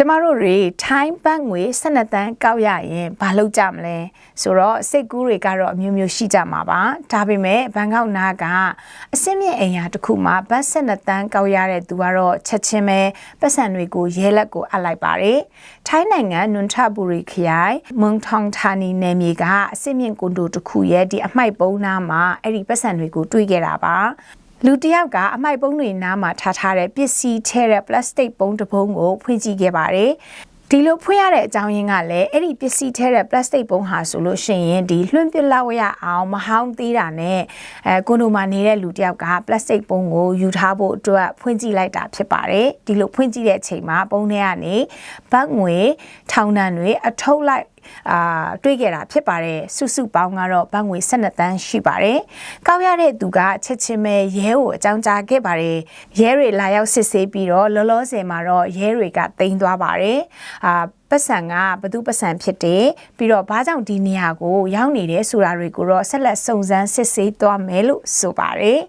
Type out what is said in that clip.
ကျမတို့တွေထိုင်းဘတ်ငွေ12တန်းကောက်ရရင်ဘာလုပ်ကြမလဲဆိုတော့စိတ်ကူးတွေကတော့အမျိုးမျိုးရှိကြမှာပါဒါပေမဲ့ဘန်ကောက်နားကအစင်းမြင့်အိမ်ယာတစ်ခုမှာဘတ်12တန်းကောက်ရတဲ့သူကတော့ချက်ချင်းပဲပတ်စံတွေကိုရဲလက်ကိုအပ်လိုက်ပါတယ်ထိုင်းနိုင်ငံနွန်ထဘူရီခရိုင်မွန်ထောင်ဌာနီနယ်မြေကအစင်းမြင့်ကွန်ဒိုတစ်ခုရဲ့ဒီအမိုက်ပုံးနားမှာအဲ့ဒီပတ်စံတွေကိုတွေ့ခဲ့တာပါ လူတစ်ယောက်ကအမိုက်ပုံးတွေနားမှာထားထားတဲ့ပစ္စည်းထဲတဲ့ပလတ်စတစ်ပုံးတစ်ပုံးကိုဖွင့်ကြည့်ခဲ့ပါတယ်။ဒီလိုဖွင့်ရတဲ့အကြောင်းရင်းကလည်းအဲ့ဒီပစ္စည်းထဲတဲ့ပလတ်စတစ်ပုံးဟာဆိုလို့ရှိရင်ဒီလွှင့်ပစ်လောက်ရအောင်မဟောင်းသေးတာနဲ့အဲကွန်ဒိုမှာနေတဲ့လူတစ်ယောက်ကပလတ်စတစ်ပုံးကိုယူထားဖို့အတွက်ဖွင့်ကြည့်လိုက်တာဖြစ်ပါတယ်။ဒီလိုဖွင့်ကြည့်တဲ့အချိန်မှာပုံးထဲကနေဘတ်ငွေထောင်တန်းတွေအထုတ်လိုက် အာတွေ့ခဲ့တာဖြစ်ပါတယ်စုစုပေါင်းကတော့ဘတ်ငွေ12တန်းရှိပါတယ်ကောက်ရတဲ့သူကချက်ချင်းပဲရဲကိုအကြောင်းကြားခဲ့ပါတယ်ရဲတွေလာရောက်စစ်ဆေးပြီးတော့လောလောဆယ်မှာတော့ရဲတွေကတိမ်းသွားပါတယ်အာပတ်စံကဘသူပတ်စံဖြစ်တယ်ပြီးတော့ဘာကြောင့်ဒီနေရာကိုရောက်နေတယ်ဆိုတာတွေကိုတော့ဆက်လက်စုံစမ်းစစ်ဆေးသွားမယ်လို့ဆိုပါတယ်